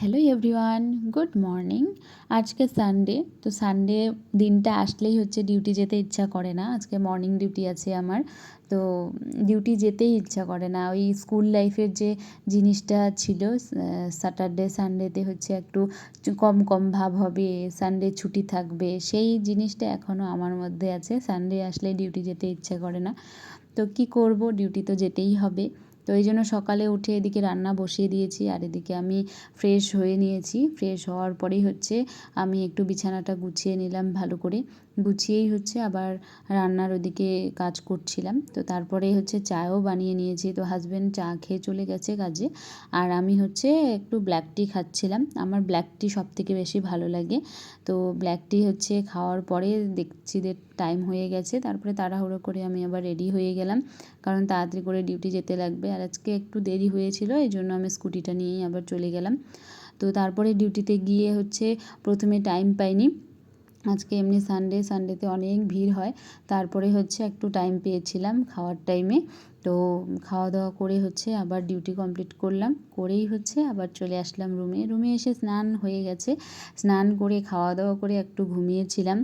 Hello everyone good morning আজকে Sunday তো Sunday দিনটা আসলেই হচ্ছে ডিউটি যেতে ইচ্ছা করে না। আজকে মর্নিং ডিউটি আছে আমার। তো ডিউটি যেতেই ইচ্ছা করে না। ওই স্কুল লাইফের যে জিনিসটা ছিল স্যাটারডে সানডেতে হচ্ছে একটু কম কম ভাব হবে সানডে ছুটি থাকবে, সেই জিনিসটা এখনও আমার মধ্যে আছে। সানডে আসলে ডিউটি যেতে ইচ্ছা করে না। তো কি করব? ডিউটি তো যেতেই হবে। তো এই জন্য সকালে উঠে এদিকে রান্না বসিয়ে দিয়েছি আর এদিকে আমি ফ্রেশ হয়ে নিয়েছি। ফ্রেশ হওয়ার পরেই হচ্ছে আমি একটু বিছানাটা গুছিয়ে নিলাম ভালো করে। গুছিয়েই হচ্ছে আবার রান্নার ওদিকে কাজ করছিলাম। তো তারপরে হচ্ছে চাও বানিয়ে নিয়েছি। তো হাজব্যান্ড চা খেয়ে চলে গেছে কাজে। আর আমি হচ্ছে একটু ব্ল্যাক টি খাচ্ছিলাম। আমার ব্ল্যাক টি সব থেকে বেশি ভালো লাগে। তো ব্ল্যাক টি হচ্ছে খাওয়ার পরে দেখছি যে টাইম হয়ে গেছে। তারপরে তাড়াহুড়ো করে আমি আবার রেডি হয়ে গেলাম। কারণ তাড়াতাড়ি করে ডিউটি যেতে লাগবে। আর আজকে একটু দেরি হয়েছিল, এই জন্য আমি স্কুটিটা নিয়েই আবার চলে গেলাম। তো তারপরে ডিউটিতে গিয়ে হচ্ছে প্রথমে টাইম পাইনি। আজকে এমনি সানডে সানডেতে অনেক ভিড় হয়। তারপরে হচ্ছে একটু টাইম পেয়েছিলাম খাওয়ার টাইমে তো খাওয়া দাওয়া করে হচ্ছে আবার ডিউটি কমপ্লিট করলাম। করেই হচ্ছে আবার চলে আসলাম রুমে রুমে এসে স্নান হয়ে গেছে। স্নান করে খাওয়া দাওয়া করে একটু ঘুমিয়েছিলাম।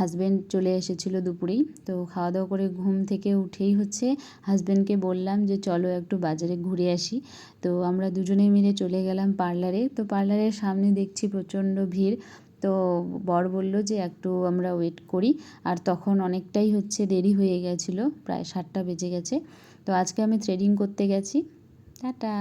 হাজব্যান্ড চলে এসেছিল দুপুরেই। তো খাওয়া দাওয়া করে ঘুম থেকে উঠেই হচ্ছে হাজব্যান্ডকে বললাম যে, চলো একটু বাজারে ঘুরে আসি। তো আমরা দুজনে মিলে চলে গেলাম পার্লারে। তো পার্লারের সামনে দেখছি প্রচণ্ড ভিড়। তো বর বলল যে একটু আমরা ওয়েট করি। আর তখন অনেকটাই হচ্ছে দেরি হয়ে গেছিল, প্রায় সাতটা বেজে গেছে। তো আজকে আমি থ্রেডিং করতে গেছি। টাটা!